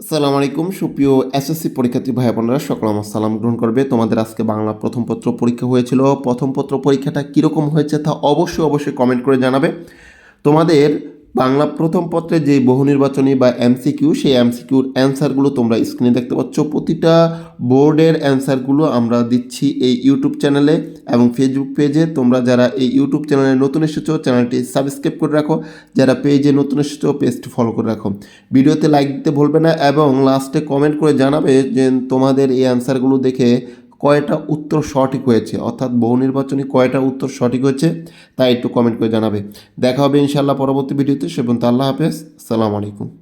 আসসালামু আলাইকুম। সুপ্রিয় এসএসসি পরীক্ষার্থী ভাই বোনেরা, সকল আমার সালাম গ্রহণ করবে। তোমাদের আজকে বাংলা প্রথম পত্র পরীক্ষা হয়েছিল। প্রথম পত্র পরীক্ষাটা কীরকম হয়েছে তা অবশ্যই অবশ্যই কমেন্ট করে জানাবে। তোমাদের বাংলা প্রথম পত্রে যে বহু নির্বাচনী বা এমসিকিউ, সেই এমসিকিউর অ্যান্সারগুলো তোমরা স্ক্রিনে দেখতে পাচ্ছ। প্রতিটা বোর্ডের অ্যান্সারগুলো আমরা দিচ্ছি এই ইউটিউব চ্যানেলে এবং ফেসবুক পেজে। তোমরা যারা এই ইউটিউব চ্যানেলে নতুন এসেছ, চ্যানেলটি সাবস্ক্রাইব করে রাখো। যারা পেজে নতুন এসেছ, পেজটি ফলো করে রাখো। ভিডিওতে লাইক দিতে ভুলবে না এবং লাস্টে কমেন্ট করে জানাবে যে তোমাদের এই অ্যান্সারগুলো দেখে কয়টা উত্তর সঠিক হয়েছে? অর্থাৎ বহু নির্বাচনী কয়টা উত্তর সঠিক হয়েছে? তা একটু কমেন্ট করে জানাবে। দেখা হবে ইনশাআল্লাহ পরবর্তী ভিডিওতে। সে পর্যন্ত আল্লাহ হাফেজ। সালাম আলাইকুম।